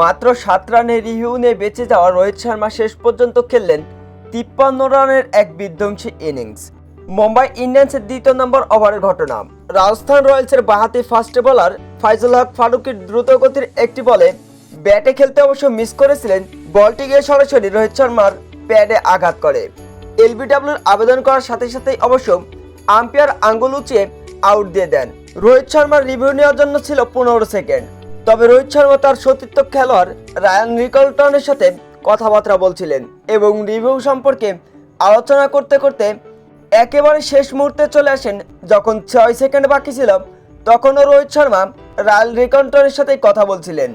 মাত্র সাত রানের রিভিউ নিয়ে বেঁচে যাওয়া রোহিত শর্মা শেষ পর্যন্ত খেললেন তিপ্পান্ন রানের এক বিধ্বংসী ইনিংস। মুম্বাই ইন্ডিয়ান্সের দ্বিতীয় নম্বর ওভারের ঘটনা। রাজস্থান রয়্যালসের বাহাতি ফাস্ট বোলার ফাইজুল হক ফারুকের দ্রুতগতির একটি বলে ব্যাটে খেলতে অবশ্য মিস করেছিলেন, বলটি গিয়ে সরাসরি রোহিত শর্মার প্যাডে আঘাত করে। এলবিডব্লিউর আবেদন করার সাথে সাথেই অবশ্য আম্পায়ার আঙ্গুল উঁচিয়ে আউট দিয়ে দেন। রোহিত শর্মার রিভিউ নেওয়ার জন্য ছিল পনেরো সেকেন্ড। তবে রোহিত শর্মা তার সতীর্থ খেলোয়াড় রায়ান রিকলটনের সাথে কথাবার্তা বলছিলেন এবং রিভিউ সম্পর্কে আলোচনা করতে করতে একেবারে শেষ মুহূর্তে চলে আসেন। যখন ছয় সেকেন্ড বাকি ছিল, তখনও রোহিত শর্মা রায়াল রিকন্টনের সাথে কথা বলছিলেন।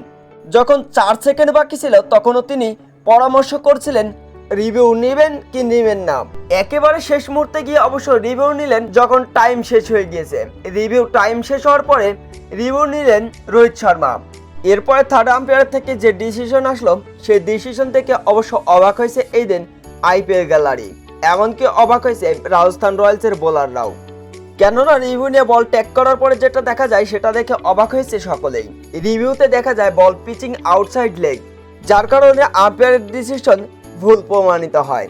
যখন চার সেকেন্ড বাকি ছিল, তখনও তিনি পরামর্শ করছিলেন, রিভিউ নেবেন কি নেবেন না? একেবারে শেষ মুহূর্তে গিয়ে অবশ্য রিভিউ নিলেন যখন টাইম শেষ হয়ে গিয়েছে। রিভিউ টাইম শেষ হওয়ার পরে রিভিউ নিলেন রোহিত শর্মা। এরপরে থার্ড আম্পায়ার থেকে যে ডিসিশন আসলো, সেই ডিসিশন থেকে অবশ্য অবাক হয়েছে এই দিন আইপিএল গ্যালারি। এমনকি অবাক হয়েছে রাজস্থান রয়্যালসের বোলাররাও। কেননা রিভিউ নিয়ে বল ট্যাগ করার পরে যেটা দেখা যায়, সেটা দেখে অবাক হয়েছে সকলেই। রিভিউতে দেখা যায় বল পিচিং আউটসাইড লেগ যার কারণে আম্পায়ারের ডিসিশন ভুল প্রমাণিত হয়।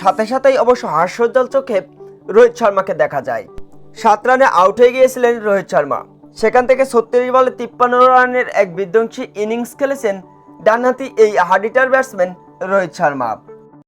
সাথে সাথেই অবশ্য হাস্যোজ্জ্বল চোখে রোহিত শর্মাকে দেখা যায়। সাত রানে আউট হয়ে গিয়েছিলেন রোহিত শর্মা। সেখান থেকে ছত্রিশ বলে তিপ্পান্ন রানের এক বিধ্বংসী ইনিংস খেলেছেন ডানহাতি এই হাডিটার ব্যাটসম্যান রোহিত শর্মা।